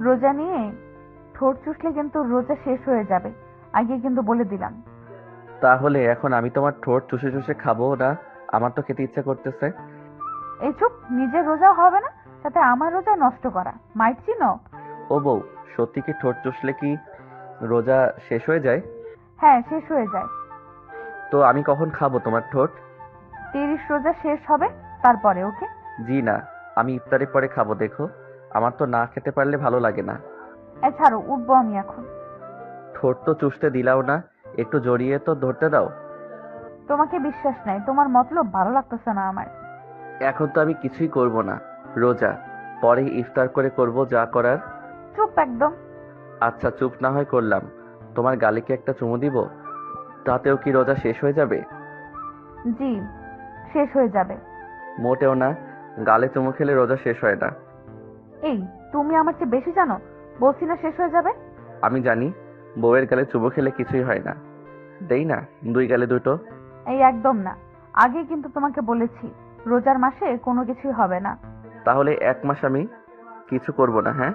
রোজা নিয়ে ঠোঁট চুষলে কিন্তু রোজা শেষ হয়ে যাবে। আগে কিন্তু বলে দিলাম। তাহলে এখন আমি তোমার ঠোঁট চুষে চুষে খাব না? আমার তো খেতে ইচ্ছা করতেছে। এই চুপ নিজের রোজাও হবে না সাথে আমার রোজা নষ্ট করা। মাইট চিনো? ও বউ সত্যি কি ঠোঁট চুষলে কি রোজা শেষ হয়ে যায়? হ্যাঁ শেষ হয়ে যায়। তো আমি কখন খাব তোমার ঠোঁট? তিরিশ রোজা শেষ হবে তারপরে ওকে? জি না আমি ইফতারের পরে খাব দেখো। আমার তো না খেতে পারলে ভালো লাগে না। এ ছাড়ো উঠবো আমি এখন। ঠোঁট তো চুষতে দিলাও না একটু জড়িয়ে তো ধরতে দাও। তোমাকে বিশ্বাস নাই তোমার মতলব ভালো লাগতেছে না আমার। এখন তো আমি কিছুই করব না রোজা। পরে ইফতার করে করব যা করার। চুপ একদম। আচ্ছা চুপ না হয় করলাম। তোমার গালে কি একটা চুমু দিব? তাতেও কি রোজা শেষ হয়ে যাবে? জি শেষ হয়ে যাবে। মোটেও না গালে চুমু খেলে রোজা শেষ হয় না। এই তুমি আমার চেয়ে বেশি জানো? বলছি না শেষ হয়ে যাবে? আমি জানি বউয়ের গালে চুমু খেলে কিছুই হয় না। দেই না দুই গালে দুটো। এই একদম না। আগে কিন্তু তোমাকে বলেছি রোজার মাসে কোনো কিছুই হবে না। তাহলে এক মাস আমি কিছু করব না হ্যাঁ?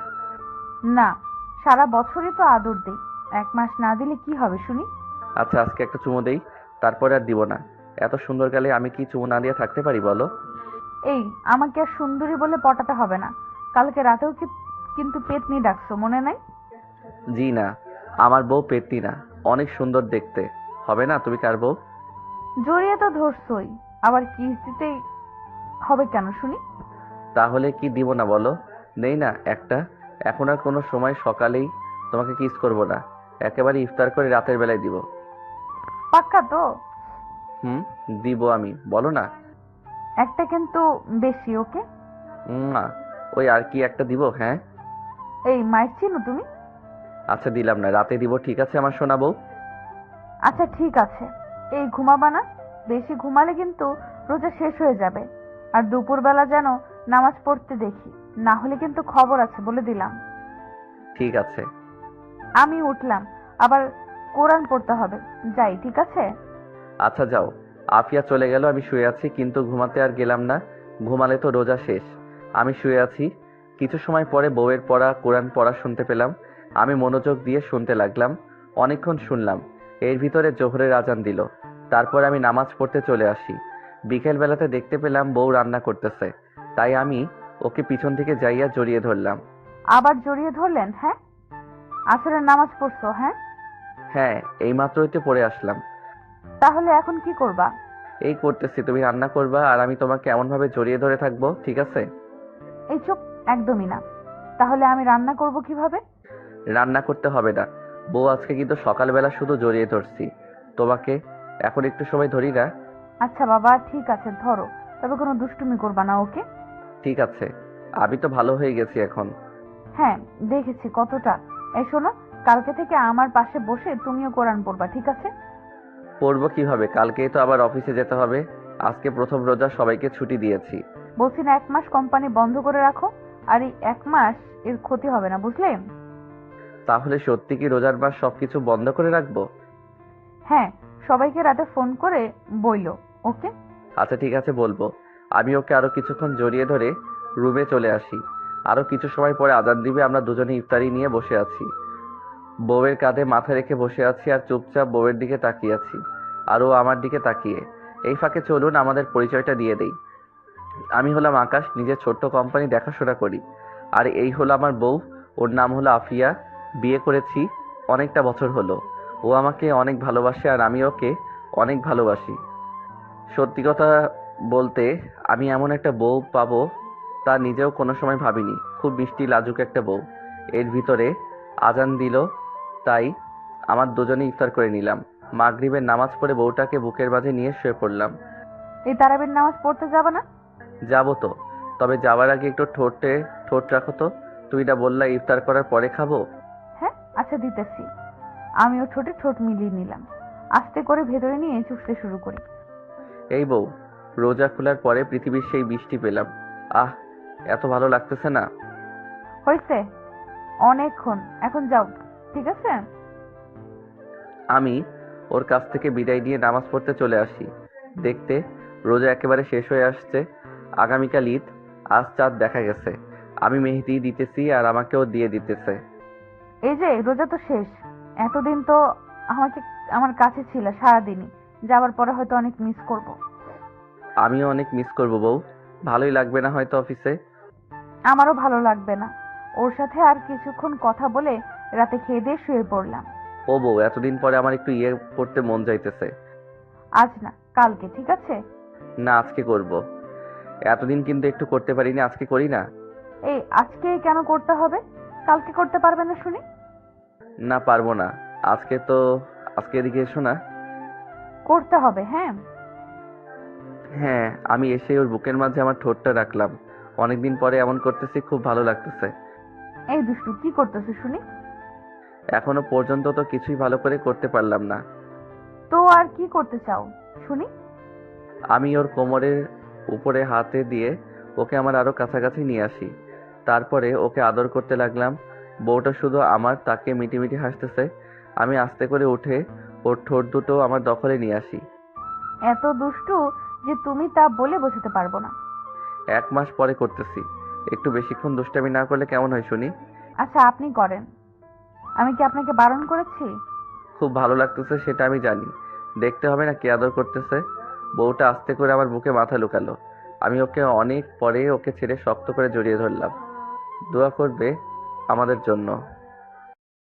না সারা বছরই তো আদর দেই। এক মাস না দিলে কি হবে শুনি? আচ্ছা আজকে একটা চুমু দেই তারপরে আর দিব না। এত সুন্দর গালে আমি কি চুমু না দিয়ে থাকতে পারি বলো? এই আমাকে আর সুন্দরী বলে পটাতে হবে না। কালকে রাতেও কি কিন্তু পেতনি ডাকছো মনে নাই? জি না আমার বউ পেতনি না অনেক সুন্দর দেখতে। হবে না তুমি কার বউ? জড়িয়ে তো ধরছই আবার কিস দিতেই হবে কেন শুনি? তাহলে কি দিব না বলো? নেই না একটা। এখন আর কোনো সময় সকালেই তোমাকে কিস করব না। একেবারে ইফতার করে রাতের বেলায় দিব। পাক্কা তো? হুম দিব আমি বলো না। একটা কিন্তু বেশি ওকে? উম্মা, ওই আর কি একটা দিব হ্যাঁ? এই মায়ের চিনো তুমি? আচ্ছা দিলাম না রাতে দিব ঠিক আছে আমার শোনাবো আচ্ছা ঠিক আছে। এই ঘুমাবা না বেশি ঘুমালে কিন্তু রোজা শেষ হয়ে যাবে। আর দুপুরবেলা যেন নামাজ পড়তে দেখি না হলে কিন্তু খবর আছে বলে দিলাম। ঠিক আছে। আমি উঠলাম আবার কোরআন পড়তে হবে। যাই ঠিক আছে? আচ্ছা যাও। আফিয়া চলে গেল আমি শুয়ে আছি কিন্তু ঘুমাতে আর গেলাম না। ঘুমালে তো রোজা শেষ। আমি শুয়ে আছি। কিছু সময় পরে বউয়ের পড়া কোরআন পড়া শুনতে পেলাম। আমি মনোযোগ দিয়ে শুনতে লাগলাম। অনেকক্ষণ শুনলাম। এর ভিতরে জোহরের আজান দিল। তারপর আমি নামাজ পড়তে চলে আসি। বিকেল বেলাতে দেখতে পেলাম বউ রান্না করতেছে। তাই আমি ওকে পিছন থেকে যাইয়া জড়িয়ে ধরলাম। আবার জড়িয়ে ধরলেন? হ্যাঁ? আসরের নামাজ পড়ছো হ্যাঁ? হ্যাঁ এই মাত্রই তো পড়ে আসলাম। তাহলে এখন কি করবা? এই করতেছি তুমি রান্না করবা আর আমি তোমাকে এমনভাবে জড়িয়ে ধরে থাকব ঠিক আছে? এই চুপ একদমই না। তাহলে আমি রান্না করব কীভাবে? রান্না করতে হবে না। বউ আজকে কিন্তু সকালবেলা শুধু জড়িয়ে ধরছি। তোমাকে এখন একটু সময় ধরি না? আচ্ছা বাবা ঠিক আছে ধরো। তবে কোনো দুষ্টুমি করবা না ওকে? ঠিক আছে। আমি তো ভালো হয়ে গেছি এখন। হ্যাঁ দেখেছি কতটা। এই শোনো কালকে থেকে আমার পাশে বসে তুমিও কোরআন পড়বা ঠিক আছে? পড়ব কীভাবে? কালকেই তো আবার অফিসে যেতে হবে। আজকে প্রথম রোজা সবাইকে ছুটি দিয়েছি। বলছি না এক মাস কোম্পানি বন্ধ করে রাখো আর এই এক মাস এর ক্ষতি হবে না বুঝলে? তাহলে সত্যি কি রোজার মাস সবকিছু বন্ধ করে রাখব? হ্যাঁ সবাইকে রাতে ফোন করে বইলো ওকে আচ্ছা ঠিক আছে বলব। আমি ওকে আরও কিছুক্ষণ জড়িয়ে ধরে রুমে চলে আসি। আরও কিছু সময় পরে আজান দিবে আমরা দুজনে ইফতারি নিয়ে বসে আছি। বউয়ের কাঁধে মাথা রেখে বসে আছি আর চুপচাপ বউয়ের দিকে তাকিয়ে আছি। আর ও আমার দিকে তাকিয়ে এই ফাঁকে চলুন আমাদের পরিচয়টা দিয়ে দেই। আমি হলাম আকাশ, নিজের ছোট্ট কোম্পানি দেখাশোনা করি। আর এই হলো আমার বউ, ওর নাম হলো আফিয়া। বিয়ে করেছি অনেকটা বছর হলো। ও আমাকে অনেক ভালোবাসে আর আমি ওকে অনেক ভালোবাসি। সত্যি কথা বলতে, আমি এমন একটা বউ পাবো তা নিজেও কোনো সময় ভাবিনি। খুব মিষ্টি, লাজুক একটা বউ। এর ভিতরে আজান দিল, তাই আমার দুজনে ইফতার করে নিলাম। মাগরিবের নামাজ পড়ে বউটাকে বুকের মাঝে নিয়ে শুয়ে পড়লাম। এই তারাবির নামাজ পড়তে যাবে না? যাব তো। তবে যাওয়ার আগে একটু ঠোঁটে ঠোঁট রাখো তো। তুই না বললা ইফতার করার পরে খাব? হ্যাঁ আচ্ছা দিতেছি। আমিও ঠোঁটে ঠোঁট মিলিয়ে নিলাম। আস্তে করে ভেতরে নিয়ে চুষতে শুরু করি। এই বউ রোজা খোলার পরে পৃথিবীর সেই বৃষ্টি পেলাম। আহ এত ভালো লাগতেছে না। হয়েছে। অনেকক্ষণ। এখন যাও ঠিক আছে? আমি ওর কাছ থেকে বিদায় নিয়ে নামাজ পড়তে চলে আসি। দেখতে রোজা একেবারে শেষ হয়ে আসছে। আগামীকাল ঈদ আজ চাঁদ দেখা গেছে। আমি মেহেদি দিতেছি আর আমাকেও দিয়ে দিতেছে। এই যে রোজা তো শেষ। এতদিন তো আমাকে আমার কাছে ছিল সারাদিনই। যাওয়ার পরে হয়তো অনেক মিস করব। আমিও অনেক মিস করব বউ। ভালোই লাগবে না হয়তো অফিসে আমারও ভালো লাগবে না। ওর সাথে আর কিছুক্ষণ কথা বলে রাতে খেয়ে দিয়ে শুয়ে পড়লাম। ও বউ এতদিন পরে আমার একটু ইয়ে করতে মন যাইতেছে। আজ না কালকে ঠিক আছে? না আজকে করব। এতদিন কিন্তু একটু করতে পারিনি আজকে করি না। এই আজকে কেন করতে হবে? কালকে করতে পারবে না শুনি। না পারব না। আজকে তো আজকে এদিকে এসো না। করতে হবে হ্যাঁ। হ্যাঁ আমি এসে ওর বুকের মাঝে আমার ঠোঁটটা রাখলাম। অনেকদিন পরে এমন করতেছি খুব ভালো লাগতেছে। এই দুষ্টু কি করতেছে শুনি? এখনও পর্যন্ত তো কিছুই ভালো করে করতে পারলাম না। তো আর কি করতে চাও শুনি? আমি ওর কোমরের উপরে হাতে দিয়ে ওকে আমার আরও কাছাকাছি নিয়ে আসি। তারপরে ওকে আদর করতে লাগলাম। বউটা শুধু আমার তাকে মিটিমিটি হাসতেছে। আমি আস্তে করে উঠে ওর ঠোঁট দুটো আমার দখলে নিয়ে আসি। এত দুষ্টু যে তুমি তা বলে বোঝাতে পারব না। এক মাস পরে করতেছি। একটু বেশিক্ষণ দুষ্টামি না করলে কেমন হয় শুনি? আচ্ছা আপনি করেন। আমি কি আপনাকে বারণ করেছি? খুব ভালো লাগতেছে সেটা আমি জানি। দেখতে হবে না কে আদর করতেছে। বউটা আস্তে করে আমার বুকে মাথা লুকালো। আমি ওকে অনেক পরে ওকে ছেড়ে শক্ত করে জড়িয়ে ধরলাম। দোয়া করবে আমাদের জন্য।